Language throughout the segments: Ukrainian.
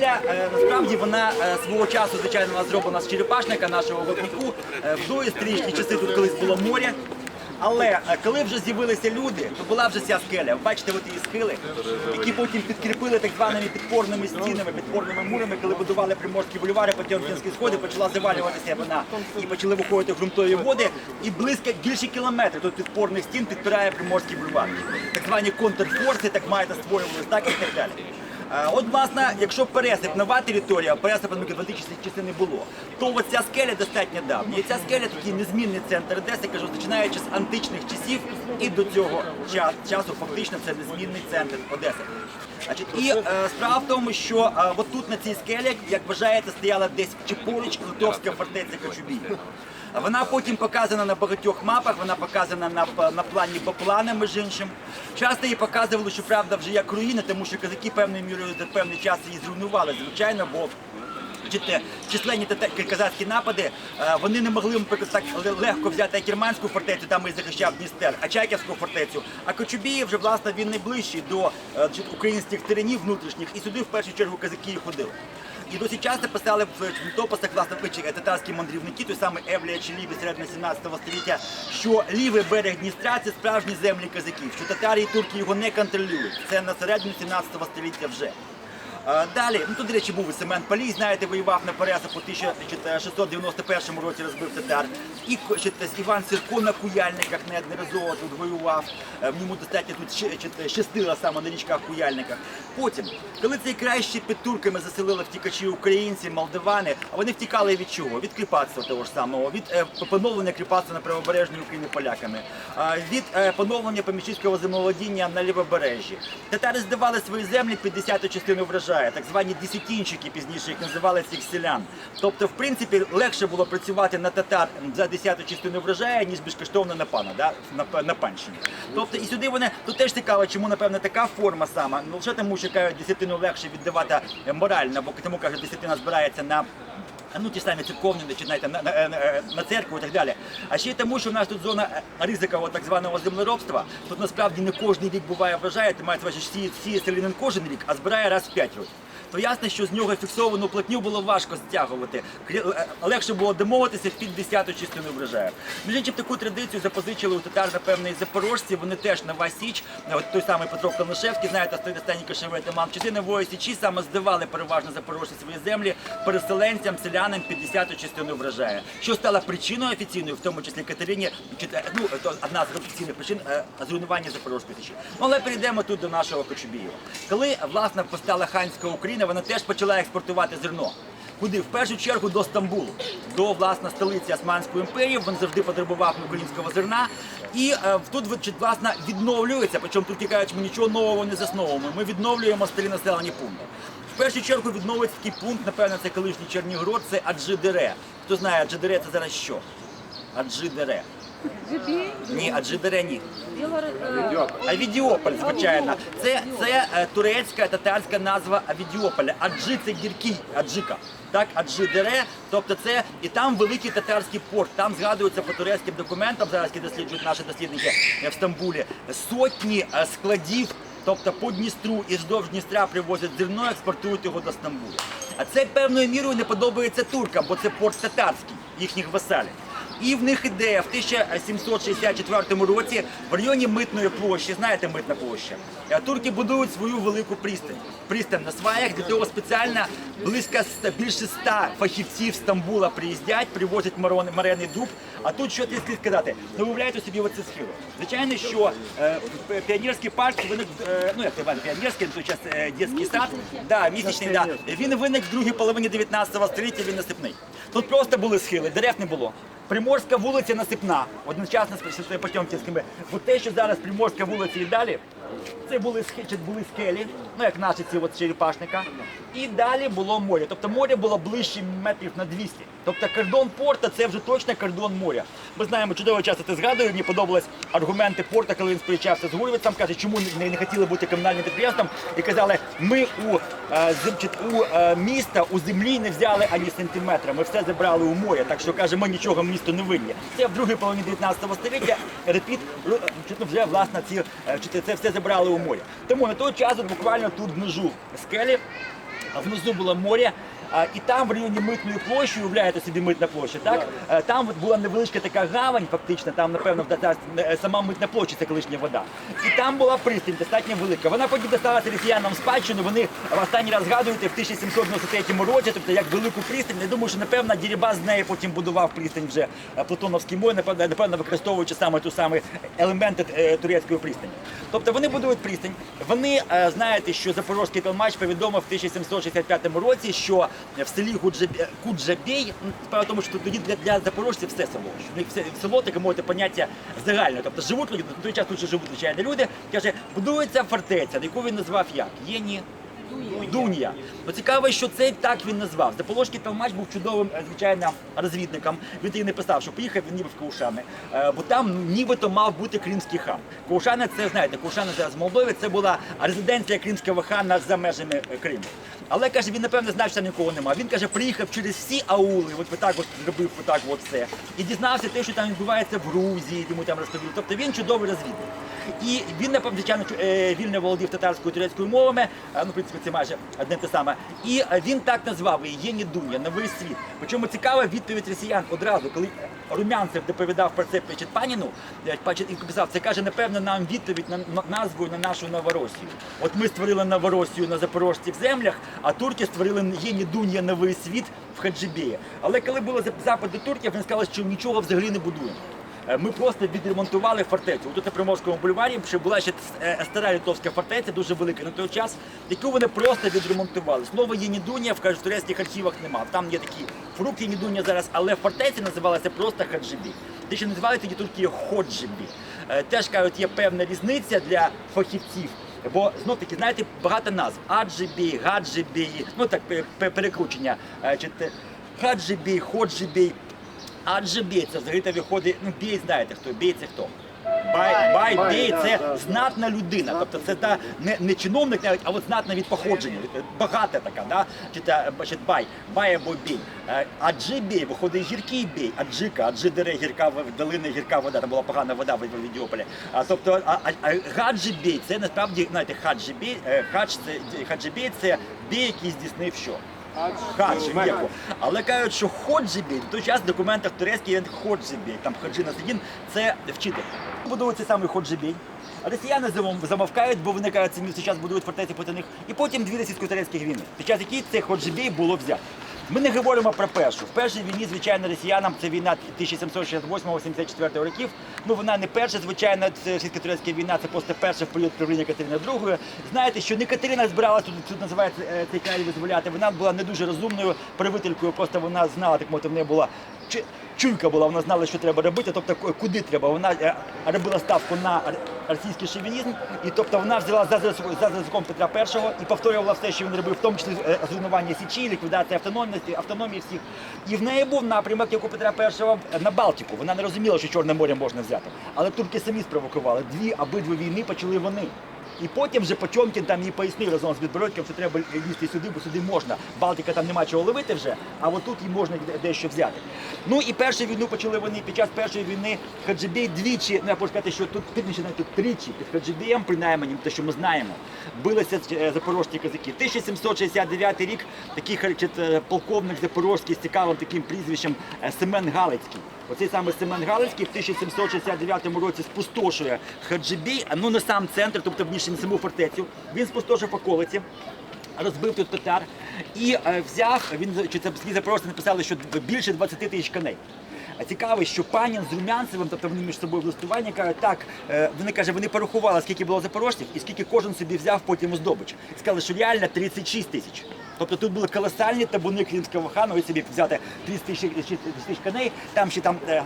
скеля е, насправді вона е, свого часу, звичайно, зроблена з черепашника нашого вапніку. Е, В доісторичні часи тут колись було море. Але коли вже з'явилися люди, то була вже ця скеля. Ви Бачите, от її схили, які потім підкріпили так званими підпорними стінами, підпорними мурами, коли будували приморські бульвари, Потьомкінські сходи, почала завалюватися вона і почали виходити ґрунтові води. І близько більше кілометрів тут підпорних стін підпирає приморський бульвар. Так звані контрфорси, так маєте створювалися, так і так далі. Е, От, власне, якщо пересип нова територія, пересип в античній часи не було, то от ця скеля достатньо давня. І ця скеля такий незмінний центр Одеси, кажу, починаючи з античних часів і до цього ча- часу фактично це незмінний центр Одеси. Значить, і е, справа в тому, що е, от на цій скелі, як вважається, стояла десь чи поруч Литовська фортеця Кочубій. Вона потім показана на багатьох мапах, вона показана на, на плані Баплана, між іншим. Часто її показували, що правда вже як руїни, тому що казаки певною мірою за певний час її зруйнували, звичайно, бо численні казацькі напади, е, вони не могли так легко взяти Акерманську фортецю, там і захищав Дністер, а Чайківську фортецю. А Кочубіїв вже власне він найближчий до е, українських теренів внутрішніх, і сюди в першу чергу казаки і ходили. І досить часто писали в літописах власне пичі татарські мандрівники, той самий Евлія чи Ліві середини 17 століття, що лівий берег Дністра це справжні землі казаків, що татарі і турки його не контролюють. Це на середину 17 століття вже. Е, Далі, ну тут, до речі, був і Семен Палій, знаєте, воював на Пересипу у 1691 році розбив татар. І Іван Сірко на Куяльниках неодноразово тут воював. Е, В ньому достатньо тут щастило саме на річках Куяльниках. Потім, коли цей край ще під турками заселили втікачі українці, молдавани, а вони втікали від чого? Від кріпацтва того ж самого, від е, поновлення кріпацтва на правобережній Україні поляками, від е, поновлення поміщицького землеволодіння на лівобережжі. Татари здавали свої землі 50-ту частину врожаю, так звані десятінчики, пізніше їх називали цих селян. Тобто, в принципі, легше було працювати на татар за 10-ту частину врожаю, ніж безкоштовно на пана, да? на, на панщині. Тобто, і сюди вони тут теж цікаво, чому напевно така форма сама. Ну лише тому, що кажуть, десятину легше віддавати морально, бо тому кажуть, десятина збирається на ну ті самі церковні, знаєте, на, на, на, на церкву і так далі. А ще й тому, що в нас тут зона ризика ризикового так званого землеробства. Тут насправді не кожен рік буває врожай, ти маєш всі, всі селянин кожен рік, а збирає раз в 5 років. То ясно, що з нього фіксовану платню було важко стягувати. Крі- е, Легше було домовитися під 10-ту частину врожаю. Між іншим, таку традицію запозичили у татар, напевно, і запорожці. Вони теж на Васіч, от той самий Петро Калишевський, знаєте, останній кошовий таман. В часи Нової Січі саме здавали переважно запорожці свої землі переселенцям, селянам 50-ту частину врожаю. Що стало причиною офіційною, в тому числі Катерині, ну, одна з офіційних причин е, зруйнування Запорозької січі. Ну, але перейдемо тут до нашого Кочубієва. Коли власне постала ханська Україна, вона теж почала експортувати зерно. Куди? В першу чергу до Стамбулу, до власне столиці Османської імперії. Він завжди потребував українського зерна. І е, тут власне відновлюється. Причому тут кажуть, ми нічого нового не засновуємо. Ми відновлюємо старі населені пункти. В першу чергу відновиться такий пункт, напевно, це колишній Чернігород, це Аджидере. Хто знає, Аджидере це зараз що? Аджидере. Ні, Аджидере ні. Авідіополь, звичайно. Це, це е, турецька татарська назва Авідіополя. Аджи це гіркий, аджика. Так, Аджидере, тобто це і там великий татарський порт. Там згадується по турецьким документам, зараз які досліджують наші дослідники е, в Стамбулі, сотні е, складів. Тобто по Дністру і вздовж Дністра привозять зерно, експортують його до Стамбулу. А це певною мірою не подобається туркам, бо це порт татарський, їхніх васалів. І в них ідея в 1764 році в районі митної площі, знаєте, митна площа, е, турки будують свою велику пристань. Пристань на сваях, для того спеціально близько більше ста фахівців Стамбула приїздять, привозять марений дуб. А тут що ти сказати? Ну, уявляєте собі оце схило. Звичайно, що е, піонерський парк виник, е, ну як Іван Піонерський, на той час е, дитячий сад, да, місячний, да. він виник в другій половині 19 століття, він насипний. Тут просто були схили, дерев не було. Приморська вулиця насипна, одночасно з Потьомківськими. Бо те, що зараз Приморська вулиця і далі, це були, були скелі, ну як наші ці от черепашника. І далі було море. Тобто море було ближче метрів на 200. Тобто кордон порта це вже точно кордон моря. Ми знаємо, чудово часто це згадую. Мені подобались аргументи порта, коли він сперечався з Гурвицем, каже, чому не, не хотіли бути комунальним підприємством. І казали, ми у, е, у е, міста у землі не взяли ані сантиметра. Ми все забрали у море. Так що каже, ми нічого місту не винні. Це в другій половині 19 століття. Репіт вже власне ці е, це все забрали у море. Тому на той час буквально тут внизу скелі внизу було море. І там в районі митної площі, уявляєте собі митна площа, так? Е, Там от була невеличка така гавань, фактично, там, напевно, е, сама митна площа, це колишня вода. І там була пристань достатньо велика. Вона потім досталася росіянам спадщину. Вони в останній раз згадуєте в 1793 році, тобто як велику пристань. Я думаю, що напевно Дірібас з неї потім будував пристань вже е, Платоновський мой, напевно, використовуючи саме ту саме елементи турецької пристані. Тобто вони будують пристань. Вони е, знаєте, що Запорозький Толмач повідомив в 1765 році, що в селі Гуджабе- Куджабей, справа тому, що тоді для, для запорожців все село. Що все село таке мовити поняття загальне. Тобто живуть люди, на той час тут живуть звичайні люди. Каже, будується фортеця, яку він назвав як? Єні. Дунія. Ну, цікаво, що це так він назвав. Заположський Талмач був чудовим, е, звичайно, розвідником. Він тоді не писав, що поїхав він ніби в Каушани, Е, бо там нібито мав бути кримський хан. Каушани, це знаєте, Каушани зараз в Молдові, це була резиденція кримського хана за межами е, Криму. Але каже, він напевне знав, що нікого немає. Він каже, приїхав через всі аули, от так от зробив отак от все. І дізнався те, що там відбувається в Грузії, йому там розповіли. Тобто він чудовий розвідник. І він, напевно, звичайно, вільно володів татарською турецькою мовами, ну, в принципі, це майже одне те саме. І е, він так назвав її Єні Дуня, новий світ. Причому цікава відповідь росіян одразу, коли Румянцев доповідав про це Печетпаніну, е, і писав, це каже, напевно, нам відповідь на на- назвою на нашу Новоросію. От ми створили Новоросію на запорожців землях, а турки створили Єні Дуня, новий світ в Хаджибеї. Але коли зап- запит до турків, вони сказали, що нічого взагалі не будуємо. Е, Ми просто відремонтували фортецю. Тут на Приморському бульварі ще була ще е, стара литовська фортеця, дуже велика на той час, яку вони просто відремонтували. Слово в кажуть, в турецьких архівах немає. Там є такі фрукт Єнідунія зараз, але фортеця називалася просто Хаджибі. Те, що називали тоді турки Ходжибі. Е, Теж кажуть, є певна різниця для фахівців. Бо знов таки, знаєте, багато назв. Аджибі, Гаджибі, ну так пе- пе- перекручення. Хаджибі, Ходжибі. Адже бій це виходить, ну бій знаєте хто, бій це хто? Бай, бай, Бай, бій да, це да. знатна людина. Тобто це та не, не чиновник навіть, а от знатна від походження, багата така, да? чи та чи бай, бай або бій. Е, Аджи бій, виходить гіркий бій, аджика, аджи дере, гірка в- долина, гірка вода, там була погана вода в Відіополі. А тобто а, а, а гаджи бій, це насправді, знаєте, хаджи бій, е, хадж це хаджи бій це бій, який здійснив що? Хадж, Мекку. Але кажуть, що Ходжибі, в той час в документах турецький він Ходжибі, там Хаджина Сидін, це вчитель. Будують цей самий Ходжибі. А росіяни замовкають, бо вони кажуть, місця час будують фортеці проти них. І потім дві російсько-турецькі війни, під час яких цей Ходжибій було взято. Ми не говоримо про першу. В першій війні, звичайно, росіянам це війна 1768-84 років. Ну вона не перша, звичайно, це російсько-турецька війна, це просто перша в період правління Катерини II. Знаєте, що не Катерина збиралася тут, тут називається е, цей край визволяти. Вона була не дуже розумною правителькою, просто вона знала, так мовити, в неї була чуйка була, вона знала, що треба робити, тобто куди треба. Вона е, робила ставку на російський шовінізм, і тобто вона взяла за зразком Петра І і повторювала все, що він робив, в тому числі е, зруйнування Січі, ліквідація автономності, автономії всіх. І в неї був напрямок, як у Петра І на Балтику. Вона не розуміла, що Чорне море можна взяти. Але турки самі спровокували. Дві обидві війни почали вони. І потім вже Потьомкін там їй пояснив разом з Відбородьком, що треба лізти сюди, бо сюди можна. Балтика там нема чого ловити вже, а от тут їм можна дещо взяти. Ну і першу війну почали вони під час першої війни Хаджибей двічі, ну я можу сказати, що тут пізніше навіть тричі під Хаджибеєм, принаймні, те, що ми знаємо, билися е, запорожські козаки. 1769 рік такий е, полковник запорозький з цікавим таким прізвищем е, Семен Галицький. Оцей саме Семен Галицький в 1769 році спустошує Хаджибій, ну не сам центр, тобто не саму фортецю. Він спустошив околиці. Розбив тут татар і е, взяв, він чи це запорожці написали, що більше 20 тисяч коней. А цікаво, що панін з Румянцевим, тобто вони між собою в листуванні кажуть, так, е, вони каже, вони порахували, скільки було запорожців і скільки кожен собі взяв потім у здобич. Сказали, що реально 36 тисяч. Тобто тут були колосальні табуни кримського хану, і собі взяти 30 тисяч коней, там ще там. е,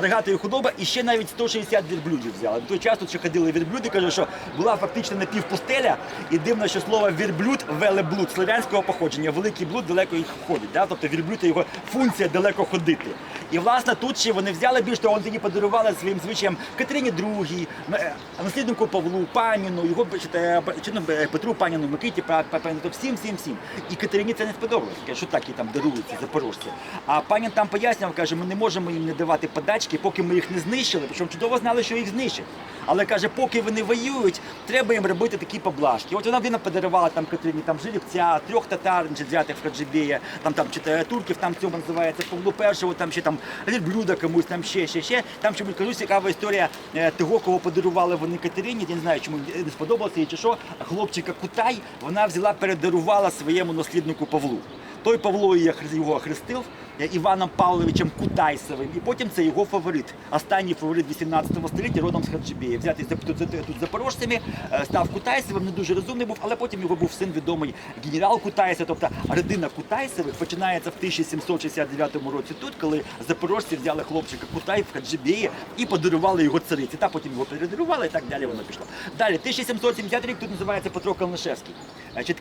рогатої худоба і ще навіть 160 верблюдів взяли. Той час тут ще ходили верблюди, кажуть, що була фактично напівпустеля, і дивно, що слово верблюд велеблуд слов'янського походження. Великий блуд далеко ходить. Да? Тобто верблюд його функція далеко ходити. І власне тут ще вони взяли більш того, тоді подарували своїм звичаєм Катерині II, е, насліднику Павлу Паніну, його бачите, б- чи, ну, е, Петру Паніну, Микиті Па- Па- Паніну, то всім, всім, всім. І Катерині це не сподобалось. Каже, що так і там дарують запорожці. А панін там пояснював, каже, ми не можемо їм не давати подачки, поки ми їх не знищили. Причому чудово знали, що їх знищать. Але каже, поки вони воюють, треба їм робити такі поблажки. От вона вона подарувала там Катерині там жеребця, трьох татар, взятих в Хаджибея, там там чи турків, там цьому називається Павло Першого, там ще там блюда комусь, там ще, ще, ще. Там ще кажу, цікава історія е, того, кого подарували вони Катерині. Я не знаю, чому не сподобалося їй чи що. Хлопчика Кутай вона взяла, передарувала своєму насліднику Павлу. Той Павло його хрестив Іваном Павловичем Кутайсовим, і потім це його фаворит. Останній фаворит 18 століття родом з Хаджибея. Взятий за- тут, тут, запорожцями, е, став Кутайсовим, не дуже розумний був, але потім його був син відомий генерал Кутайсов. Тобто родина Кутайсових починається в 1769 році тут, коли запорожці взяли хлопчика Кутай в Хаджибеї і подарували його цариці. Та потім його передарували і так далі воно пішло. Далі, 1770 рік тут називається Петро Калнишевський.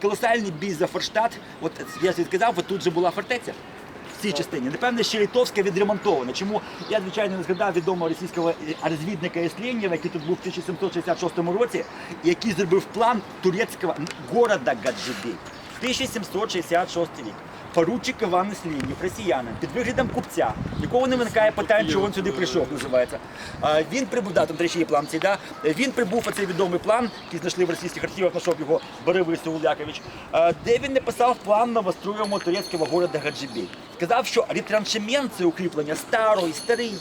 Колосальний бій за Форштадт. От я сказав, от тут же була фортеця. В цій частині, напевне, ще Литовська відремонтована. Чому я звичайно не згадав відомого російського розвідника Єслєнєва, який тут був в 1766 році, який зробив план турецького города Гаджибей. 1766 рік. Поручик Іван Слінів, росіянин, під виглядом купця, якого не виникає питань, чого він сюди прийшов, називається. А, Він прибув, да, там до речі, є план цей, да? Він прибув оцей відомий план, який знайшли в російських архівах, знайшов його Борис Улякович, а, де він написав план новостроєвого турецького города Гаджибей. Сказав, що ретраншемент це укріплення старий, старий,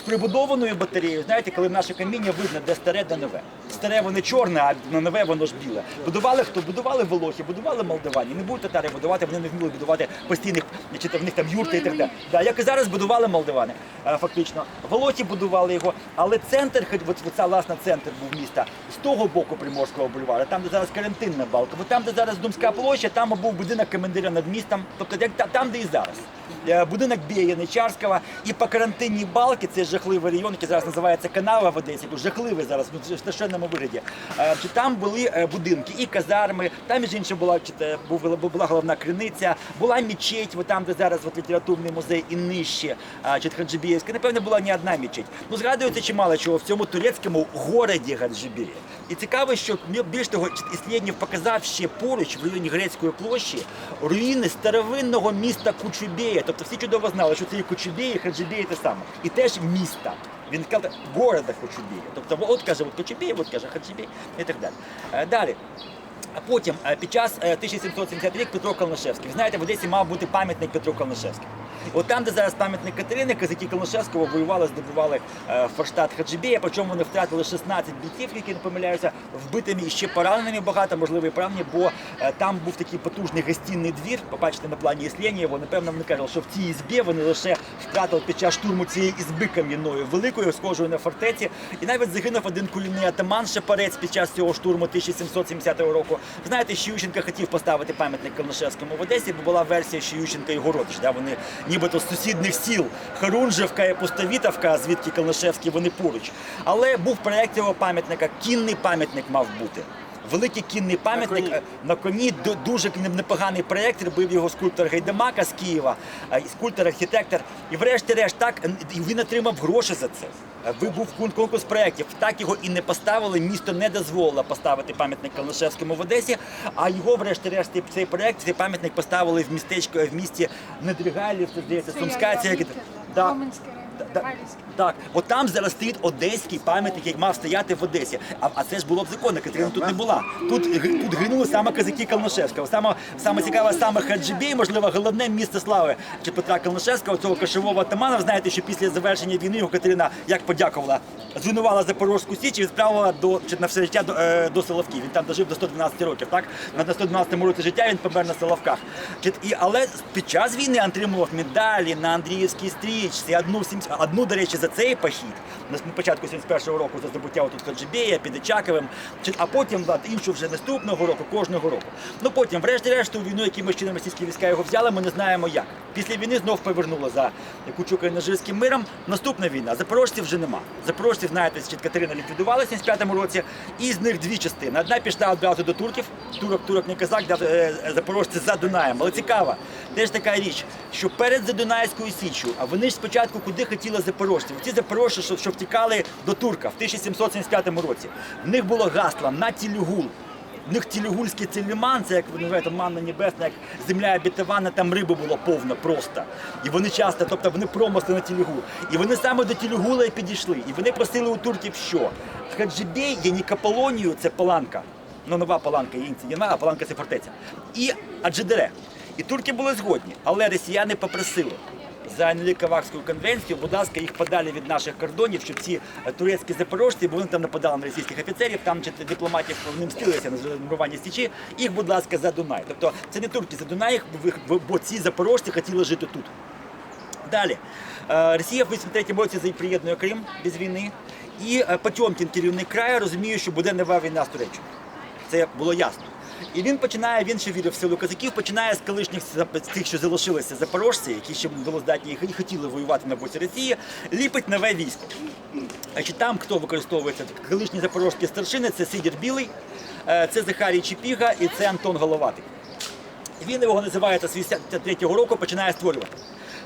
з прибудованою батареєю. Знаєте, коли наше каміння видно, де старе, де нове. Старе воно чорне, а на нове воно ж біле. Будували хто? Будували волохи, будували молдавані. Не будуть татари будувати, вони не вміли будувати постійних, чи в них там юрти і так далі. Да, як і зараз будували молдавани, е, фактично. Волохи будували його, але центр, хоч це, власне, центр був міста, з того боку Приморського бульвара, там, де зараз карантинна балка, бо там, де зараз Думська площа, там був будинок командира над містом, тобто як там, де і зараз. Е, Будинок Біяни, Чарського і по карантинній балки, це жахливий район, який зараз називається Канава в Одесі, жахливий зараз, ну, в страшенному вигляді. Е, Там були е, будинки і казарми, там між іншим була, була головна криниця, була мечеть, от там, де зараз от, літературний музей і нижче, а, чи Хаджибіївська, напевно, була не одна мечеть. Ну, згадується чимало чого в цьому турецькому городі Гаджибія. І цікаво, що більш того, Іслєднів показав ще поруч, в районі Грецької площі, руїни старовинного міста Кучубея. Тобто всі чудово знали, що це і Кучубея, і Хаджибея те саме. І теж міста. Він сказав города Кучубея. Тобто от каже, от Кучубея, от каже Хаджибея і так далі. Е, Далі. А потім, е, під час е, 1770 рік Петро Калнишевський. Ви знаєте, в Одесі мав бути пам'ятник Петру Калнишевському. От там, де зараз пам'ятник Катерини, козаки Калнишевського воювали, здобували е, Форштадт Хаджибея, причому вони втратили 16 бійців, які не помиляюся, вбитими і ще пораненими багато, можливо, і поранені, бо е, там був такий потужний гостінний двір. Побачите на плані Єслєнєва, напевно, вони кажуть, що в цій ізбі вони лише втратили під час штурму цієї ізби кам'яною, великою, схожою на фортеці. І навіть загинув один кулінний атаман Шепарець під час цього штурму 1770 року. Знаєте, що Ющенка хотів поставити пам'ятник Калнишевському в Одесі, бо була версія, що Ющенка і Городич. Да? Вони нібито з сусідних сіл Харунжевка і Пустовітовка, звідки Калнишевський вони поруч. Але був проєкт цього пам'ятника, кінний пам'ятник мав бути. Великий кінний пам'ятник коні. е, на коні ду- дуже непоганий проєкт, робив його скульптор Гайдамака з Києва, е, скульптор-архітектор. І врешті-решт так і він отримав гроші за це. Е, ви- Був кон- конкурс проєктів. Так його і не поставили. Місто не дозволило поставити пам'ятник Калнишевському в Одесі. А його, врешті-решт, цей- проєкт, цей пам'ятник поставили в містечко в місті Недригайлів, це здається, Сумська. Це, як- да. Так, от там зараз стоїть одеський пам'ятник, який мав стояти в Одесі. А, а це ж було б законно, Катерина тут не була. Тут, тут гинули саме козаки Калнишевського. Саме, саме цікаве, саме Хаджибей, можливо, головне місце слави чи Петра Калнишевського, цього кошового атамана. Ви знаєте, що після завершення війни його Катерина як подякувала, звинувала Запорозьку Січ і відправила до, чи на все життя до, е, до Соловків. Він там дожив до 112 років. Так? На на 112 році життя він помер на Соловках. Чи- І, але під час війни отримував медалі на Андріївській стрічці, одну в Одну, до речі, за цей похід на початку 71-го року за здобуття тут під Очаковим, чи- а потім да, іншу вже наступного року, кожного року. Ну потім, врешті-решт, ту війну, якимось чином російські війська його взяли, ми не знаємо як. Після війни знов повернуло за Кучука і Нажирським миром. Наступна війна. Запорожців вже нема. Запорожців, знаєте, ще Катерина ліквідувала в 75-му році, і з них дві частини. Одна пішла одразу до турків. Турок, турок не казак, е, запорожці за Дунаєм. Але цікаво, теж така річ, що перед Задунайською Січчю, а вони ж спочатку куди хотіли запорожців. Ті запорожці, що, що втікали до турка в 1775 році. В них було гасло на тілюгул. В них тілюгульський целіман, це як ви називаєте манна небесна, як земля обітована, там риби було повно просто. І вони часто, тобто вони промисли на тілюгул. І вони саме до тілюгула і підійшли. І вони просили у турків що? Хаджибей є не Каполонію, це Паланка. Ну, нова Паланка, це не нова, а Паланка це фортеця. І Аджидере. І турки були згодні, але росіяни попросили за Нелікавахську конвенцію, будь ласка, їх подалі від наших кордонів, щоб ці е, турецькі запорожці, бо вони там нападали на російських офіцерів, там чи дипломатів вони мстилися на зруйнування стічі, їх, будь ласка, за Дунай. Тобто це не турки за Дунай, бо- бо ці запорожці хотіли жити тут. Далі. Е, Росія в 83-му році приєднує Крим без війни. І е, Потьомкін, керівник краю, розуміє, що буде нова війна з Туреччиною. Це було ясно. І він починає, він ще вірив в силу козаків, починає з колишніх тих, що залишилися запорожці, які ще були здатні і хотіли воювати на боці Росії, ліпить нове військо. Значить, там хто використовується? Колишні запорожські старшини це Сидір Білий, е, це Захарій Чепіга і це Антон Головатий. Він його називає з 83-го року, починає створювати.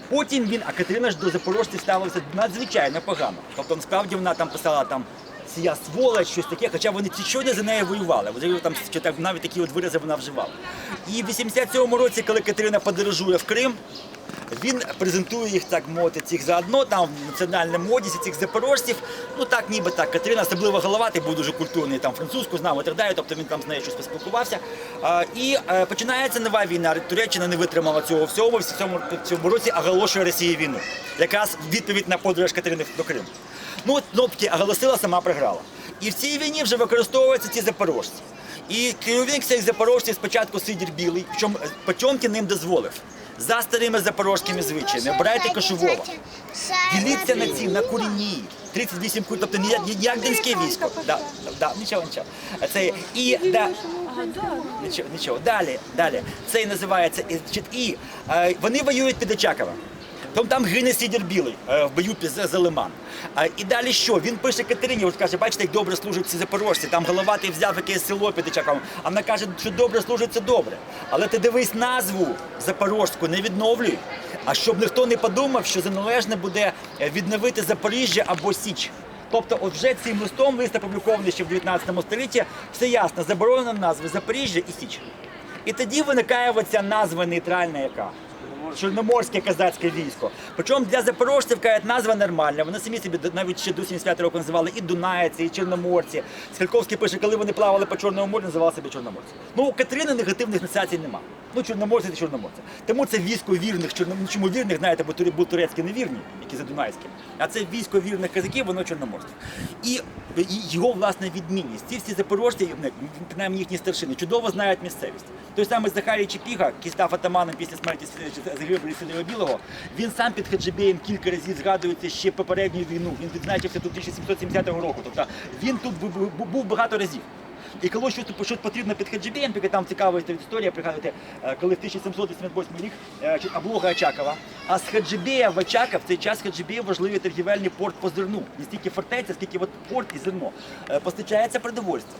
Потім він, а Катерина ж до запорожців ставилася надзвичайно погано. Тобто, насправді вона там писала там сія сволоч, щось таке, хоча вони не за нею воювали. Взагалі там чи так, навіть такі от вирази вона вживала. І в 87-му році, коли Катерина подорожує в Крим, він презентує їх так мовити, цих заодно там в національному одязі, цих запорожців. Ну так, ніби так. Катерина, особливо головатий, був дуже культурний, там французьку знав і так далі. Тобто він там з нею щось поспілкувався. А, і е, починається нова війна. Туреччина не витримала цього всього. В цьому, в цьому році оголошує Росії війну. Якраз відповідь на подорож Катерини до Криму. Ну от кнопки оголосила, сама програла. І в цій війні вже використовуються ці запорожці. І керівник цих запорожців спочатку Сидір Білий, причому е, Потьомкін ним дозволив. За старими запорожськими звичаями, обирайте кошового. Діліться на ці, на курені. 38 курів, тобто не як- не як військо. Да, да, нічого, нічого. Це і да, нічого, нічого. Далі, далі. Це і називається і, і е, вони воюють під Очаковом. Там, там гине Сідір Білий е, в бою за, Лиман. І далі що? Він пише Катерині, от каже, бачите, як добре служать ці запорожці, там головатий взяв якесь село під Очаковом. А вона каже, що добре служить, це добре. Але ти дивись назву запорожську, не відновлюй. А щоб ніхто не подумав, що за належне буде е, відновити Запоріжжя або Січ. Тобто, от вже цим листом, лист опублікований ще в 19 столітті, все ясно, заборонено назви Запоріжжя і Січ. І тоді виникає оця назва нейтральна яка. Чорноморське козацьке військо. Причому для запорожців кажуть, назва нормальна. Вони самі собі навіть ще до 75 року називали і Дунайці, і Чорноморці. Скальковський пише, коли вони плавали по Чорному морю, називали себе Чорноморці. Ну, у Катерини негативних асоціацій нема. Ну, чорноморці це чорноморці. Тому це військо вірних, чорном... ну, чому вірних, знаєте, бо були турецькі невірні, які за Дунайські. А це військо вірних козаків, воно чорноморське. І, його власне відмінність. Ці всі запорожці, принаймні їхні старшини, чудово знають місцевість. Той самий Захарій Чепіга, який став атаманом після смерті Загибелі Сидора Білого, він сам під Хаджибеєм кілька разів згадується ще попередню війну. Він відзначився тут 1770 року. Тобто він тут був, багато разів. І коли щось, щось потрібно під Хаджибеєм, тільки там цікава історія, пригадуєте, е, коли в 1788 рік е, облога Очакова, а з Хаджибея в Очаков в цей час Хаджибея важливий торгівельний порт по зерну. Не стільки фортеця, скільки от порт і зерно. Е, Постачається продовольство.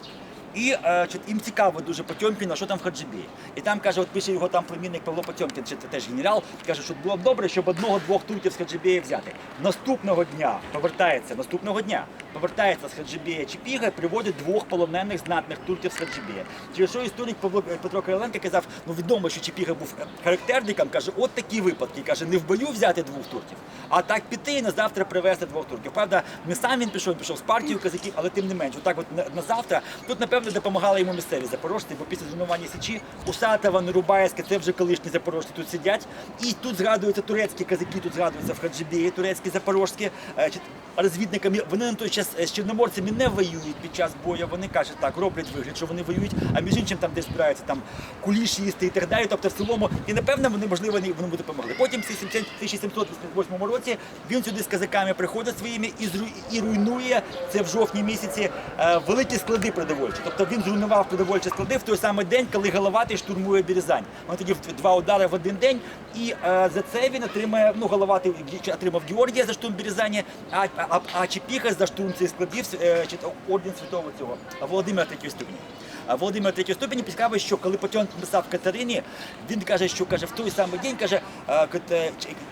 І е, їм цікаво дуже Потьомкіна, що там в Хаджибеї. І там каже, от пише його там племінник Павло Потьомкін, чи це теж генерал, каже, що було б добре, щоб одного-двох турків з Хаджибеї взяти. Наступного дня повертається, наступного дня повертається з Хаджибея Чепіга і приводить двох полонених знатних турків з Хаджибея. Через що історик Павло Петро Кириленко казав, ну відомо, що Чепіга був характерником, каже, от такі випадки. Каже, не в бою взяти двох турків, а так піти і на завтра привезти двох турків. Правда, не сам він пішов, він пішов з партією козаків, але тим не менш, отак от на завтра. Тут, напевно, напевно допомагали йому місцеві запорожці, бо після зруйнування Січі Усатова, Нерубаєвська, це вже колишні запорожці тут сидять. І тут згадуються турецькі казаки, тут згадуються в Хаджибії, турецькі запорожські. е, Розвідниками вони на той час е, з чорноморцями не воюють під час бою. Вони кажуть так, роблять вигляд, що вони воюють, а між іншим там десь збираються там куліші їсти і так далі. Тобто в цілому, і напевно вони можливо вони допомогли. Потім в 1788 році він сюди з казаками приходить своїми і руйнує це в жовтні місяці е, великі склади продовольчі. Тобто він зруйнував продовольчі склади в той самий день, коли Головатий штурмує Березань. Вони тоді два удари в один день, і е, за це він отримає. Ну Головатий отримав Георгія за штурм Березані, а, а, а Чепіха за штурм цих складів е, орден святого цього Володимира Третьої ступеня. Володимир третього ступені цікаво, що коли Потьомкін писав Катерині, він каже, що каже, в той самий день каже, е,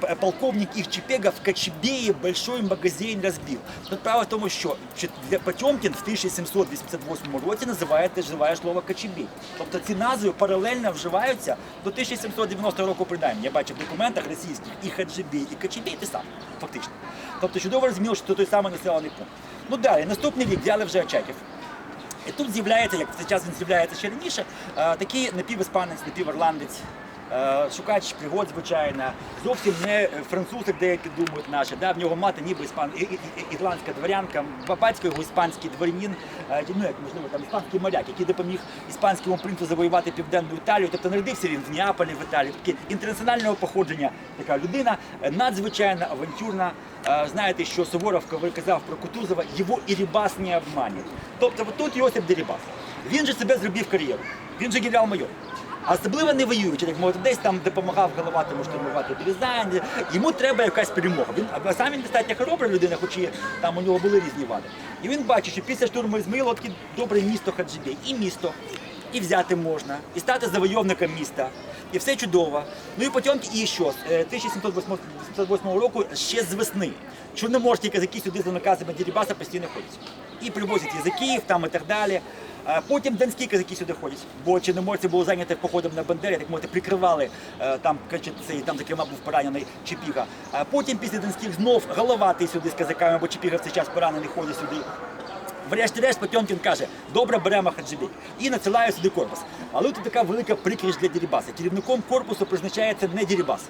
п- полковник їх Чепега в Качебеї большой магазин розбив. Тут право в тому, що Потьомкін в 1788 році називає вживає слово Качебей. Тобто ці назви паралельно вживаються до 1790 року принаймні. Я бачив в документах російських і Хаджибей, і Качебей те саме, фактично. Тобто чудово розуміло, що це той самий населений пункт. Ну далі, наступний рік взяли вже Очаків. І тут з'являється, як в цей час він з'являється ще раніше, е, такий напівіспанець, напівірландець, шукач пригод, звичайно, зовсім не француз, як деякі думають наші. Да? В нього мати ніби іспан... ірландська дворянка, батько його іспанський дворянин, е, ну як можливо там іспанський моряк, який допоміг іспанському принцу завоювати південну Італію. Тобто народився він в Неаполі, в Італії. Такий інтернаціонального походження така людина, е, надзвичайно авантюрна. Е, Знаєте, що Суворов казав про Кутузова, його і Рібас не обманює. Тобто тут Йосип Дерібас. Він же себе зробив кар'єру. Він же генерал-майор. Особливо не воюючи, як мовити, десь там допомагав головатому штурмувати Березань. Йому треба якась перемога. Він сам він достатньо хоробра людина, хоч і там у нього були різні вади. І він бачить, що після штурму Ізмаїла таке добре місто Хаджибей. І місто, і взяти можна, і стати завойовником міста. І все чудово. Ну і Потьомки, і що? Е, 1788 року ще з весни. Чорноморські казаки сюди за наказами Дірібаса постійно ходять. І привозять язиків там і так далі. Потім донські казаки сюди ходять, бо чорноморці були зайняті походом на Бандері, так мовити, прикривали е, там, цей, там, зокрема, був поранений Чепіга. Потім після донських знов головатий сюди з казаками, бо Чепіга в цей час поранений ходить сюди. Врешті-решт Потьомкін каже, добре беремо Хаджибей і надсилає сюди корпус. Але тут така велика прикрість для Дірібаса. Керівником корпусу призначається не Дірібас,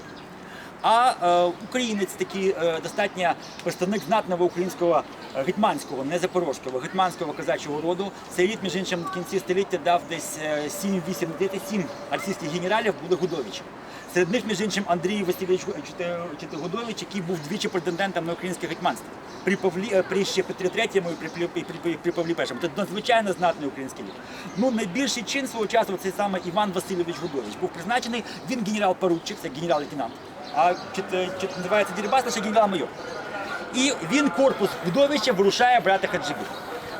а е, українець такий е, достатньо представник знатного українського е, гетьманського, не запорожського, гетьманського козачого роду. Цей рід, між іншим, в кінці століття дав десь е, 7-8, десь 7 російських генералів були Гудовичі. Серед них, між іншим, Андрій Васильович Чотигудович, який був двічі претендентом на українське гетьманство. При Павлі, е, при ще Петрі III і при, при, при, при, Павлі І. Це надзвичайно знатний український лід. Ну, найбільший чин свого часу цей саме Іван Васильович Гудович був призначений. Він генерал-поручик, це генерал-лейтенант. А чи, чи називається Дірбас, лише генерал-майор. І він корпус Гудовича вирушає брати Хаджибі.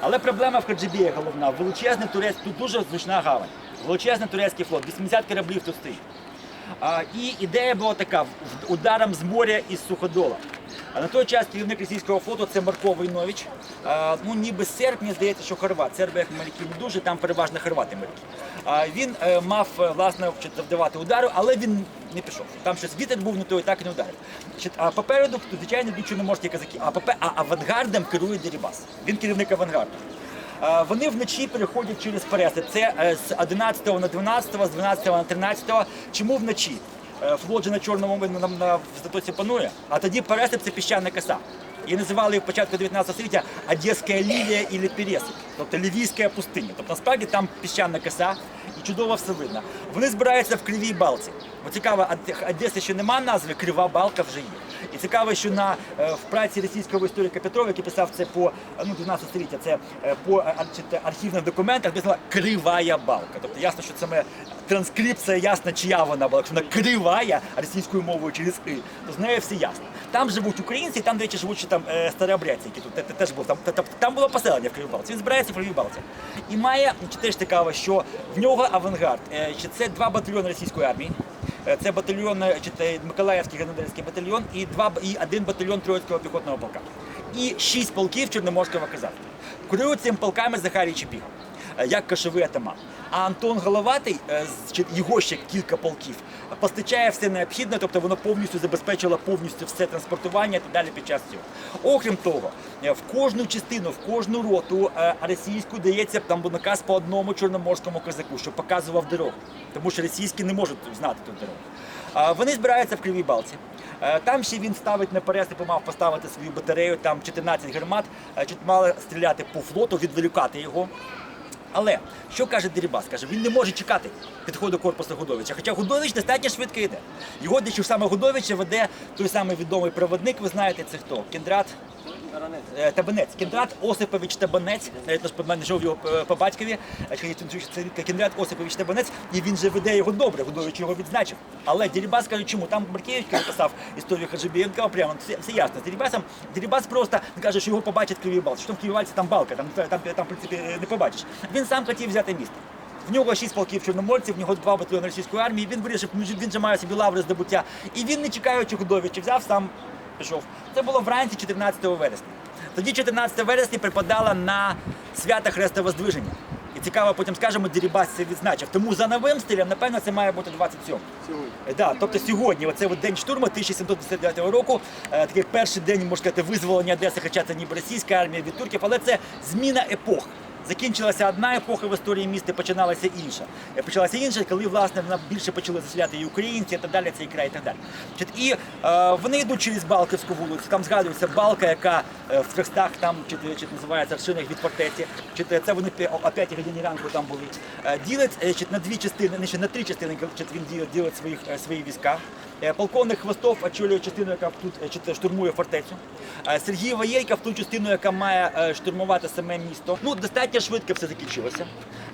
Але проблема в Хаджибі головна. Величезний турецький, тут дуже зручна гавань. Величезний турецький флот, 80 кораблів тут стоїть. А, і ідея була така: ударом з моря із суходола. А на той час керівник російського флоту це Марко Войнович. А, ну ніби серб, мені здається, що хорват. Серби як моряки не дуже, там переважно хорвати моряки. А, він е, мав е, власне завдавати удару, але він не пішов. Там щось вітер був не той, так і не ударив. А попереду, звичайно, йдуть чорноморські казаки. А, попе- а авангардом керує Дерібас. Він керівник авангарду. Вони вночі переходять через переси. Це е, з 11 на 12, з 12 на 13. Чому вночі? Е, Флот же на на, Затоці панує, а тоді пересип це піщана коса. І називали їх початку 19 століття Одеська лілія і пересип, тобто Лівійська пустиня. Тобто насправді там піщана коса чудово все видно. Вони збираються в Кривій Балці. Бо цікаво, Одеси ще нема назви, Крива Балка вже є. І цікаво, що на е, в праці російського історика Петрова, який писав це по е, ну, 12 століття, це е, по архівних документах, сказала Кривая Балка. Тобто ясно, що ми транскрипція, ясно, чия вона була. Якщо вона кривая російською мовою через и, то з нею все ясно. Там живуть українці, там, до речі, живуть ще там е, старообрядці, які тут те- те- теж був. Там, та- та- там було поселення в Кривій Балці. Він збирається в Кривій Балці. І має чи теж цікаво, що в нього авангард. Е, Чи це два батальйони російської армії. Е, Це батальйон чи те, Миколаївський гренадерський батальйон і два і один батальйон Троїцького піхотного полка. І шість полків Чорноморського казацтва. Керують цим полками Захарій Чепіга. Е, як кошовий атаман. А Антон Головатий, е, його ще кілька полків, постачає все необхідне, тобто воно повністю забезпечило повністю все транспортування і так далі під час цього. Окрім того, е, в кожну частину, в кожну роту російську дається там наказ по одному чорноморському козаку, щоб показував дорогу, тому що російські не можуть знати ту дорогу. Вони збираються в Кривій Балці. Там ще він ставить на переступи, мав поставити свою батарею, там 14 гармат, мали стріляти по флоту, відволікати його. Але що каже Дерібас? Каже, він не може чекати підходу корпусу Годовича. Хоча Годович достатньо швидко йде. Його дещо саме Годовича веде той самий відомий проводник, ви знаєте, це хто? Кіндрат Е, Табанець. Кіндрат Осипович Табанець, навіть наш мене жив його е, по батькові, е, це Кіндрат Осипович Табанець, і він же веде його добре, Гудович його відзначив. Але Дерибас каже, чому? Там Маркевич написав історію Хаджибієнка, прямо все, все ясно. З Дерибасом, Дерибас просто каже, що його побачить Кривій Бал. Що там Кривій там балка, там, там, там, в принципі, не побачиш. Він сам хотів взяти місто. В нього шість полків чорноморців, в нього два батальйони російської армії. Він вирішив, він же- має собі лаври здобуття. І він, не чекаючи Гудовича, взяв сам пішов. Це було вранці 14 вересня. Тоді 14 вересня припадало на свято Хрестовоздвиження. І цікаво, потім скажемо, Дерибас це відзначив. Тому за новим стилем, напевно, це має бути 27. Сьогодні. Да, тобто сьогодні, оце от день штурму 1759 року, е, такий перший день, можна сказати, визволення Одеси, хоча це ніби російська армія від турків, але це зміна епох. Закінчилася одна епоха в історії міста, починалася інша. Е, Почалася інша, коли власне вона більше почали заселяти і українці, і так далі, цей край і так далі. І е, вони йдуть через Балківську вулицю. Там згадується балка, яка е, в трьохстах там чи, чи називається аршинах від фортеці. Чи це вони о 5 годині ранку там були. Е, Ділять е, чи на дві частини, не ще на три частини, чи він ділить, ділить своїх е, свої війська. Е, Полковник Хвостов очолює частину, яка тут е, штурмує фортецю. Е, Сергій Воєйка в ту частину, яка має е, штурмувати саме місто. Ну, достатньо швидко все закінчилося.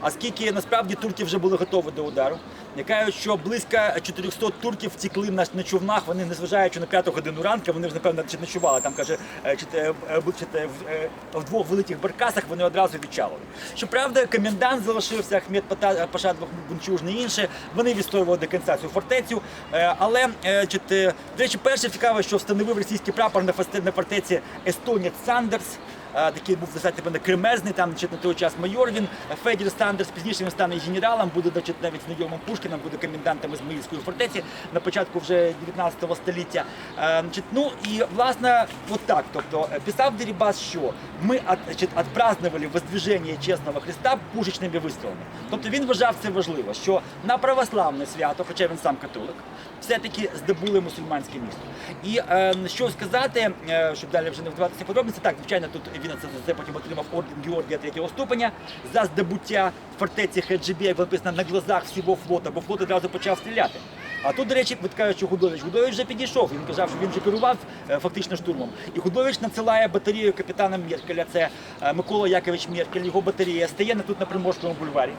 Оскільки насправді турки вже були готові до удару. Я кажу, що близько 400 турків втекли на, на човнах. Вони, незважаючи на п'яту годину ранку, вони вже напевно чи ночували. Там каже, е, чи те, е, чи в, е, в двох великих баркасах вони одразу відчалили. Щоправда, комендант залишився Ахмед Паша Бунчуж, не інше. Вони відстоювали до кінця цю фортецю. Е, Але е, чи до речі, перше цікаво, що встановив російський прапор на фортеці Естонець Сандерс. Е, Такий був достатньо певно, кремезний, там чи на той час майор він Федір Сандерс. Пізніше він стане генералом, буде значить, навіть знайомим Пушкіном, буде комендантом Ізмаїльської фортеці на початку вже 19 століття. Е, значить, ну і власне, от так. Тобто е, писав Дерибас, що ми значить, отпраздновали воздвиження чесного Христа пушечними вистрілами. Тобто він вважав це важливо, що на православне свято, хоча він сам католик, все-таки здобули мусульманське місто. І що сказати, щоб далі вже не вдаватися подробиці, так, звичайно, тут він це, потім отримав орден Георгія третього ступеня за здобуття фортеці Хеджибі, як написано, на глазах всього флота, бо флот одразу почав стріляти. А тут, до речі, ви кажуть, що Гудович. Гудович вже підійшов. Він казав, що він вже керував е, фактично штурмом. І Гудович надсилає батарею капітана Меркеля. Це е, Микола Якович Меркель, його батарея стає тут на Приморському бульварі.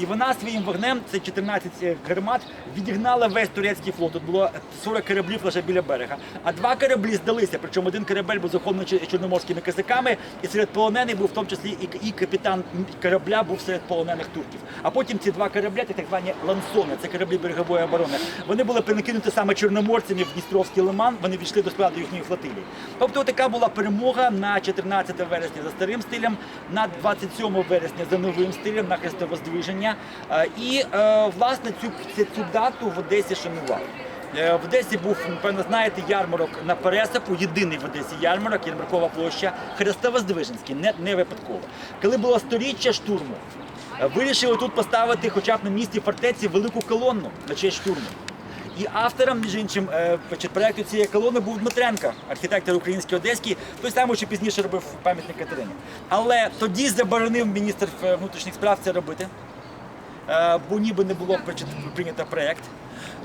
І вона своїм вогнем, це 14 гармат, відігнала весь турецький флот. Тут було 40 кораблів лише біля берега. А два кораблі здалися. Причому один корабель був захоплений чорноморськими козаками, і серед полонених був в тому числі і, капітан корабля був серед полонених турків. А потім ці два корабля, так звані лансони, це кораблі берегової оборони. Вони були перекинуті саме чорноморцями в Дністровський лиман. Вони війшли до складу їхньої флотилії. Тобто така була перемога на 14 вересня за старим стилем, на 27 вересня за новим стилем, на хрестовоздвиження. Е, І е, власне цю, цю, дату в Одесі шанували. Е, В Одесі був, напевно, знаєте, ярмарок на Пересипу, єдиний в Одесі ярмарок, ярмаркова площа Хрестовоздвиженський, не, не випадково. Коли було сторіччя штурму, вирішили тут поставити хоча б на місці фортеці велику колонну на честь штурму. І автором, між іншим, проекту цієї колони був Дмитренко, архітектор український одеський, той самий, що пізніше робив пам'ятник Катерині. Але тоді заборонив міністр внутрішніх справ це робити. Е, бо ніби не було прийнято проєкт.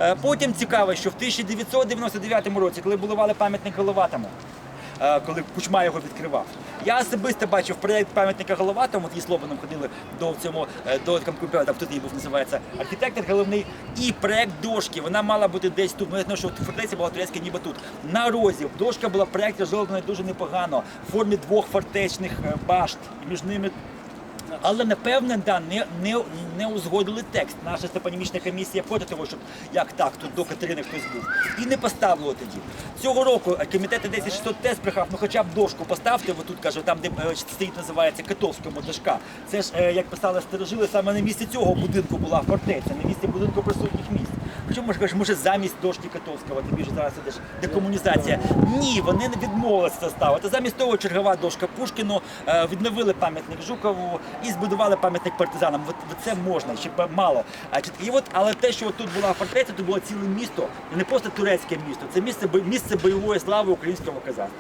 Е, Потім цікаво, що в 1999 році, коли будували пам'ятник Головатому, е, коли Кучма його відкривав, я особисто бачив проєкт пам'ятника Головатому, її Слобаном ходили до цьому е, до комп'ютера, тут був називається архітектор головний, і проєкт дошки. Вона мала бути десь тут. Ну, я що фортеця була турецька, ніби тут. На розі дошка була в проєкті зроблена дуже непогано в формі двох фортечних башт, і між ними Але напевне да, не, не, не узгодили текст. Наша степанімічна комісія проти того, щоб як так, тут до Катерини хтось був. І не поставило тоді. Цього року е, комітет 10600 тест брехав, ну хоча б дошку поставте, отут каже, там, де е, стоїть, називається Китовському дошка. Це ж, е, як писали старожили, саме на місці цього будинку була фортеця, на місці будинку присутніх місць. Причому може кажеш, може замість дошки Котовського, тобі ж зараз ідеш декомунізація. Ні, вони не відмовилися ставити. Замість того чергова дошка Пушкіну, е, відновили пам'ятник Жукову і збудували пам'ятник партизанам. Це можна, ще мало. І от, але те, що тут була фортеця, тут було ціле місто, не просто турецьке місто, це місце, місце бойової слави українського козацтва.